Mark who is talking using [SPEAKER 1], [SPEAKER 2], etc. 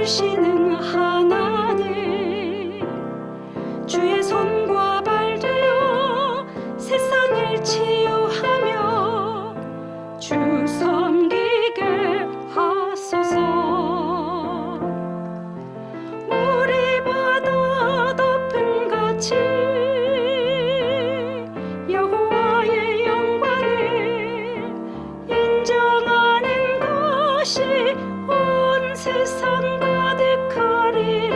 [SPEAKER 1] 도우시는 하나님 주의 손과 발 들어 세상을 치유하며 주 섬기게 하소서. 우리 바다 덮은 같이 여호와의 영광을 인정하는 것이 온 세상과 see